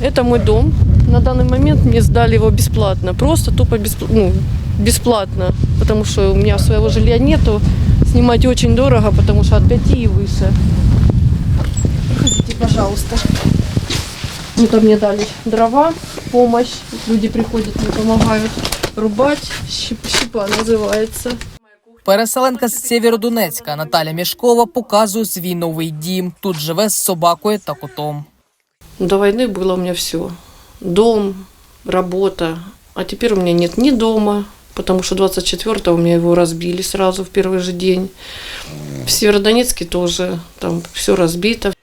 Это мой дом. На данный момент мне сдали его бесплатно. Просто тупо бесп- ну, бесплатно. Потому что у меня своего жилья нету. Снимать очень дорого, потому что от 5 и выше. Приходите, пожалуйста. Это мне дали дрова, помощь. Люди приходят, мне помогают рубать. Щеп- щепа называется. Переселенка з Сєвєродонецька Наталя Мішкова показує свій новий дім. Тут живе з собакою та котом. До войны было у меня все. Дом, работа. А теперь у меня нет ни дома, потому что 24-го у меня его разбили сразу в первый же день. В Северодонецке тоже там все разбито.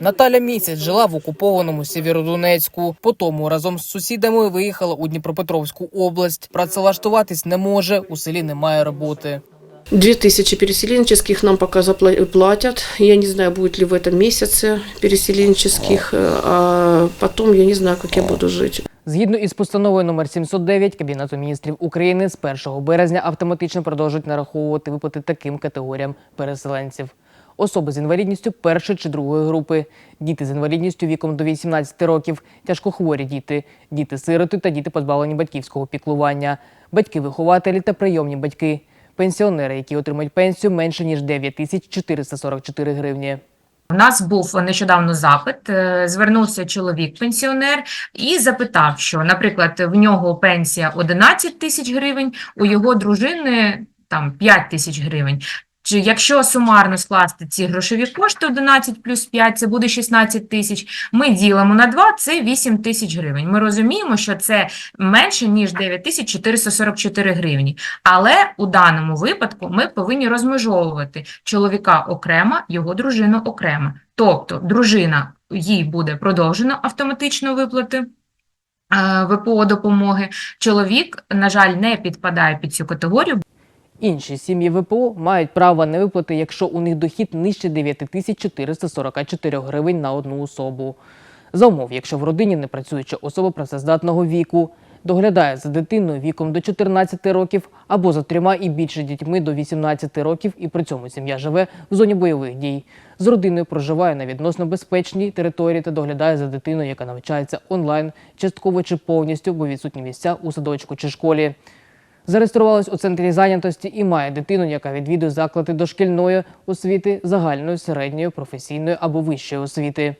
Наталя місяць жила в окупованому Сєвєродонецьку. Потім разом з сусідами виїхала у Дніпропетровську область. Працевлаштуватись не може, у селі немає роботи. Две тысячи переселенческих нам пока запла- платят. Я не знаю, будет ли в этом месяце переселенческих, э, а потом я не знаю, как я буду жить. Згідно із постановою номер 709 Кабінету міністрів України з 1 березня автоматично продовжують нараховувати виплати таким категоріям переселенців. Особи з інвалідністю першої чи другої групи, діти з інвалідністю віком до 18 років, тяжкохворі діти, діти-сироти та діти позбавлені батьківського піклування, батьки-вихователі та прийомні батьки, пенсіонери, які отримують пенсію менше ніж 9 тисяч 444 гривні. У нас був нещодавно запит. е, Звернувся чоловік-пенсіонер і запитав, що, наприклад, в нього пенсія 11 тисяч гривень, у його дружини там 5 тисяч гривень. Чи якщо сумарно скласти ці грошові кошти 11 плюс 5, це буде 16 тисяч. Ми ділимо на 2, це 8 тисяч гривень. Ми розуміємо, що це менше, ніж 9 тисяч 444 гривні. Але у даному випадку ми повинні розмежовувати чоловіка окремо, його дружину окремо. Тобто, дружина їй буде продовжено автоматично виплати. е, ВПО допомоги. Чоловік, на жаль, не підпадає під цю категорію, Інші сім'ї ВПО мають право на виплати, якщо у них дохід нижче 9444 гривень на одну особу. За умов, якщо в родині не працююча особа працездатного віку, доглядає за дитиною віком до 14 років або за трьома і більше дітьми до 18 років, і при цьому сім'я живе в зоні бойових дій. З родиною проживає на відносно безпечній території та доглядає за дитиною, яка навчається онлайн, частково чи повністю, бо відсутні місця у садочку чи школі. Зареєструвалась у центрі зайнятості і має дитину, яка відвідує заклади дошкільної освіти, загальної, середньої, професійної або вищої освіти.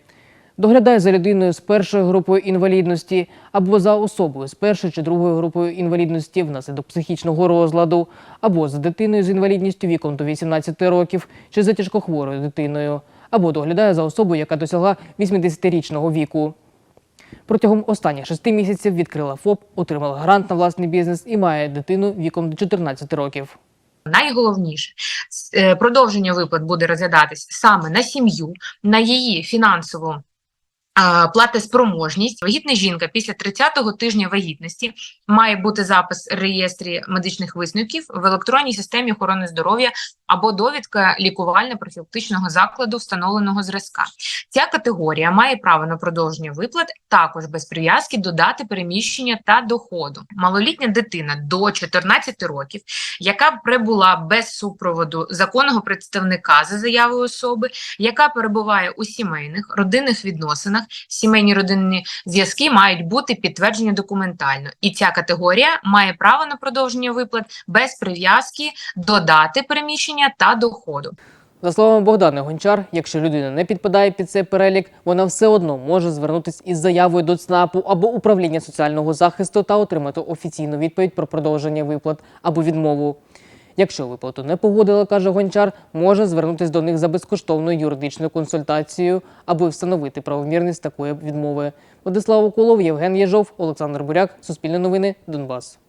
Доглядає за людиною з першою групою інвалідності або за особою з першою чи другою групою інвалідності внаслідок психічного розладу, або за дитиною з інвалідністю віком до 18 років чи за тяжкохворою дитиною, або доглядає за особою, яка досягла 80-річного віку. Протягом останніх шести місяців відкрила ФОП, отримала грант на власний бізнес і має дитину віком до 14 років. Найголовніше е, продовження виплат буде розглядатись саме на сім'ю, на її фінансову платоспроможність. Вагітна жінка після 30-го тижня вагітності має бути запис в реєстрі медичних висновків в електронній системі охорони здоров'я або довідка лікувально-профілактичного закладу встановленого зразка. Ця категорія має право на продовження виплат також без прив'язки до дати переміщення та доходу. Малолітня дитина до 14 років яка прибула без супроводу законного представника за заявою особи, яка перебуває у сімейних родинних відносинах, сімейні родинні зв'язки мають бути підтверджені документально. І ця категорія має право на продовження виплат без прив'язки до дати переміщення та доходу. За словами Богдани Гончар, якщо людина не підпадає під цей перелік, вона все одно може звернутися із заявою до ЦНАПу або управління соціального захисту та отримати офіційну відповідь про продовження виплат або відмову. Якщо виплату не погодили, каже Гончар, може звернутися до них за безкоштовною юридичною консультацією, аби встановити правомірність такої відмови. Владислав Уколов, Євген Єжов, Олександр Буряк, Суспільне новини, Донбас.